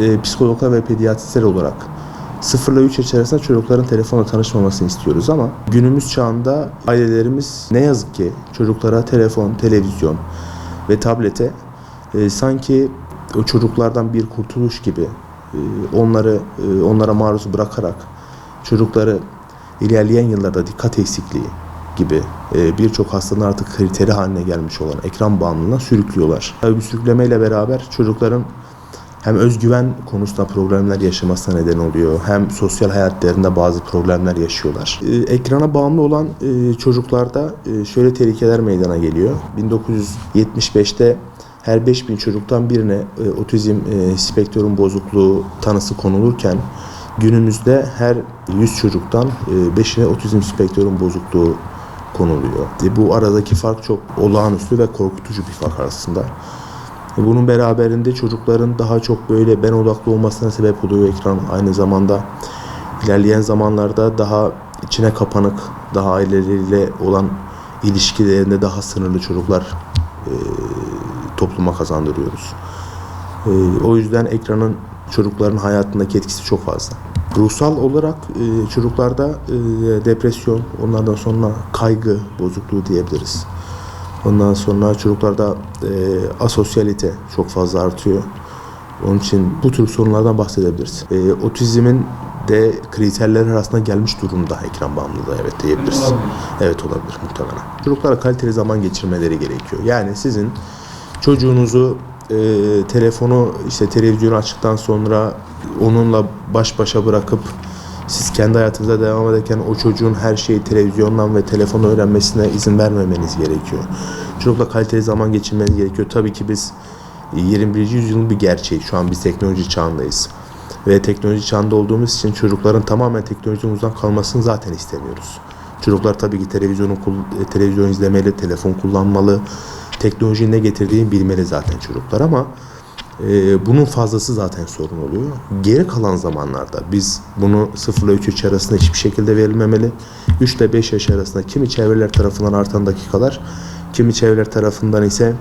e, psikologlar ve pediatristler olarak 0 ile 3 yaş arasında çocukların telefonla tanışmamasını istiyoruz ama günümüz çağında ailelerimiz ne yazık ki çocuklara telefon, televizyon ve tablete e, sanki o çocuklardan bir kurtuluş gibi e, onları e, onlara maruz bırakarak çocukları ilerleyen yıllarda dikkat eksikliği gibi e, birçok hastanın artık kriteri haline gelmiş olan ekran bağımlılığına sürüklüyorlar. Tabii bu sürüklemeyle beraber çocukların hem özgüven konusunda problemler yaşamasına neden oluyor hem sosyal hayatlarında bazı problemler yaşıyorlar. Ee, Ekrana bağımlı olan e, çocuklarda e, şöyle tehlikeler meydana geliyor. 1975'te her 5000 çocuktan birine e, otizm e, spektrum bozukluğu tanısı konulurken günümüzde her 100 çocuktan e, 5'ine otizm spektrum bozukluğu konuluyor. E, bu aradaki fark çok olağanüstü ve korkutucu bir fark aslında. Bunun beraberinde çocukların daha çok böyle ben odaklı olmasına sebep oluyor ekran. Aynı zamanda ilerleyen zamanlarda daha içine kapanık, daha aileleriyle olan ilişkilerinde daha sınırlı çocuklar e, topluma kazandırıyoruz. E, o yüzden ekranın çocukların hayatındaki etkisi çok fazla. Ruhsal olarak e, çocuklarda e, depresyon, onlardan sonra kaygı bozukluğu diyebiliriz. Ondan sonra çocuklarda e, asosyalite çok fazla artıyor. Onun için bu tür sorunlardan bahsedebiliriz. E, otizmin de kriterler arasında gelmiş durumda ekran bağımlılığı evet diyebiliriz. Olabilir. Evet olabilir muhtemelen. Çocuklara kaliteli zaman geçirmeleri gerekiyor. Yani sizin çocuğunuzu e, telefonu işte televizyonu açtıktan sonra onunla baş başa bırakıp siz kendi hayatınıza devam ederken o çocuğun her şeyi televizyondan ve telefonla öğrenmesine izin vermemeniz gerekiyor. Çocukla kaliteli zaman geçirmeniz gerekiyor. Tabii ki biz 21. yüzyılın bir gerçeği. Şu an biz teknoloji çağındayız. Ve teknoloji çağında olduğumuz için çocukların tamamen teknolojiden uzak kalmasını zaten istemiyoruz. Çocuklar tabii ki televizyonu e, televizyon izlemeli, telefon kullanmalı. Teknolojinin ne getirdiğini bilmeli zaten çocuklar ama e, bunun fazlası zaten sorun oluyor. Geri kalan zamanlarda biz bunu 0 ile 3 yaş arasında hiçbir şekilde verilmemeli. 3 ile 5 yaş arasında kimi çevreler tarafından artan dakikalar, kimi çevreler tarafından ise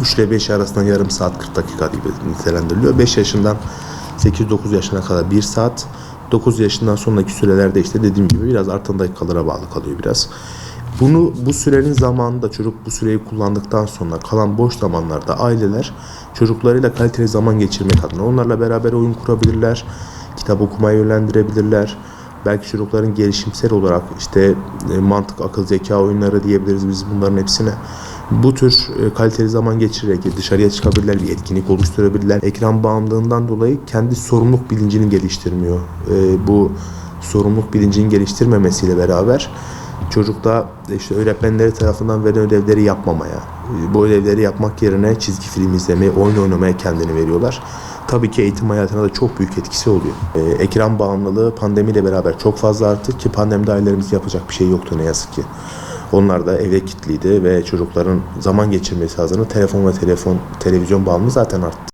3 ile 5 arasında yarım saat 40 dakika gibi nitelendiriliyor. 5 yaşından 8-9 yaşına kadar 1 saat, 9 yaşından sonraki sürelerde işte dediğim gibi biraz artan dakikalara bağlı kalıyor biraz. Bunu bu sürenin zamanında çocuk bu süreyi kullandıktan sonra kalan boş zamanlarda aileler çocuklarıyla kaliteli zaman geçirmek adına onlarla beraber oyun kurabilirler, kitap okumaya yönlendirebilirler. Belki çocukların gelişimsel olarak işte e, mantık, akıl, zeka oyunları diyebiliriz biz bunların hepsine. Bu tür e, kaliteli zaman geçirerek dışarıya çıkabilirler, bir etkinlik oluşturabilirler. Ekran bağımlılığından dolayı kendi sorumluluk bilincini geliştirmiyor. E, bu sorumluluk bilincini geliştirmemesiyle beraber çocukta işte öğretmenleri tarafından verilen ödevleri yapmamaya, bu ödevleri yapmak yerine çizgi film izlemeye, oyun oynamaya kendini veriyorlar. Tabii ki eğitim hayatına da çok büyük etkisi oluyor. Ee, ekran bağımlılığı pandemiyle beraber çok fazla arttı ki pandemide ailelerimiz yapacak bir şey yoktu ne yazık ki. Onlar da eve kilitliydi ve çocukların zaman geçirmesi adına telefon ve telefon, televizyon bağımlılığı zaten arttı.